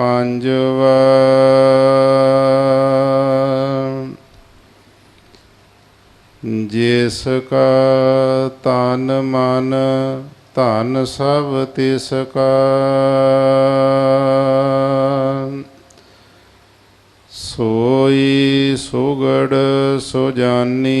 ਪੰਜਵਾ ਜਿਸ ਕਾ ਤਨ ਮਨ ਧਨ ਸਭ ਤਿਸ ਕਾ। ਸੋਈ ਸੁਗੜ ਸੁਜਾਨੀ।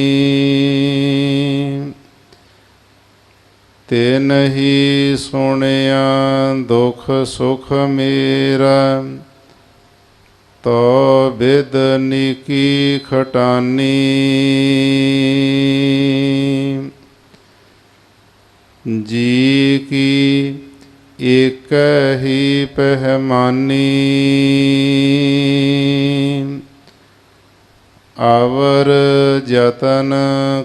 ਤੇ ਨਹੀਂ ਸੁਣਿਆ ਦੁਖ ਸੁਖ ਮੇਰਾ। ਤੋ ਬਿਦ ਨੀਕੀ ਖਟਾਨੀ। ਜੀ ਕੀ ਇਕ ਹੀ ਪਹਿਮਾਨੀ। ਅਵਰ ਜਤਨ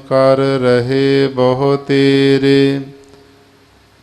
ਕਰ ਰਹੇ ਬਹੁ ਤੇਰੇ।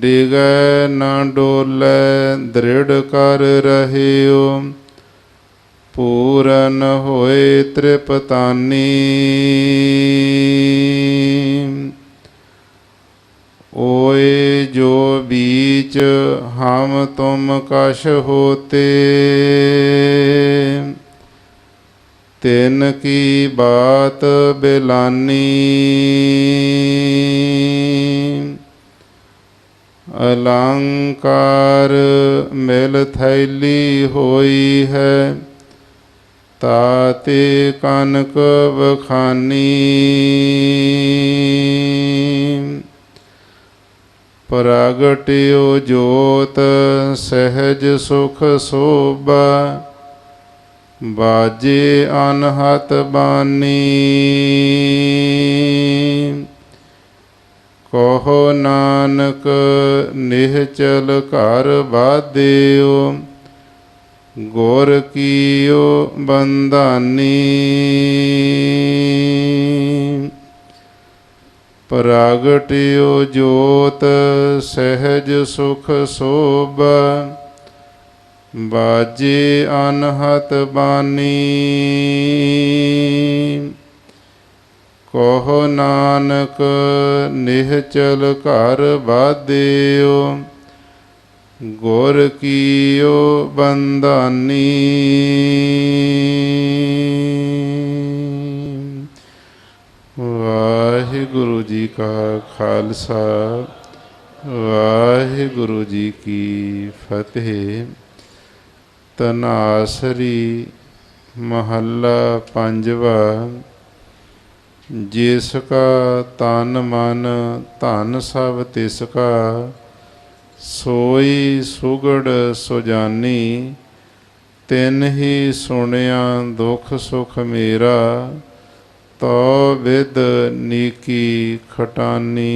ਡਿਗੈ ਨਾ ਡੋਲੇ, ਦ੍ਰਿੜ ਕਰ ਰਹਿਓ। ਪੂਰਨ ਹੋਏ ਤ੍ਰਿਪਤਾਨੀ। ਓਏ ਜੋ ਬੀਚ ਹਮ ਤੁਮ ਕਸ਼ ਹੋਤੇ, ਤਿਨ ਕੀ ਬਾਤ ਬਿਲਾਨੀ। ਅਲੰਕਾਰ ਮਿਲ ਥੈਲੀ ਹੋਈ ਹੈ, ਤਾਤੇ ਕਨਕ ਬਖਾਨੀ ਪ੍ਰਗਟਿਓ ਜੋਤ ਸਹਿਜ ਸੁਖ ਸੋਭਾ, ਬਾਜੇ ਅਨਹਤ ਬਾਨੀ। ਕਹੋ ਨਾਨਕ, ਨਿਹਚਲ ਘਰ ਬਾਦਿਓ ਗੁਰ ਕੀਓ ਬੰਦਾਨੀ ਪ੍ਰਾਗਟਿਓ ਜੋਤ, ਸਹਿਜ ਸੁਖ ਸੋਭ ਬਾਜੇ ਅਨਹਤ ਬਾਨੀ। ਕਹੋ ਨਾਨਕ ਨਿਹਚਲ ਘਰ ਬਾਦਿਓ ਗੁਰ ਕੀਓ ਬੰਦਾਨੀ ਵਾਹਿਗੁਰੂ ਜੀ ਕਾ ਖਾਲਸਾ, ਵਾਹਿਗੁਰੂ ਜੀ ਕੀ ਫਤਿਹ। ਤਨਾਸਰੀ ਮਹੱਲਾ ਪੰਜਵਾ। ਜਿਸ ਕਾ ਤਨ ਮਨ ਧਨ ਸਭ ਤਿਸ ਕਾ, ਸੋਈ ਸੁਗੜ ਸੁਜਾਨੀ, ਤਿਨ ਹੀ ਸੁਣਿਆ ਦੁਖ ਸੁਖ ਮੇਰਾ, ਤੋ ਵਿਦ ਨੀਕੀ ਖਟਾਨੀ।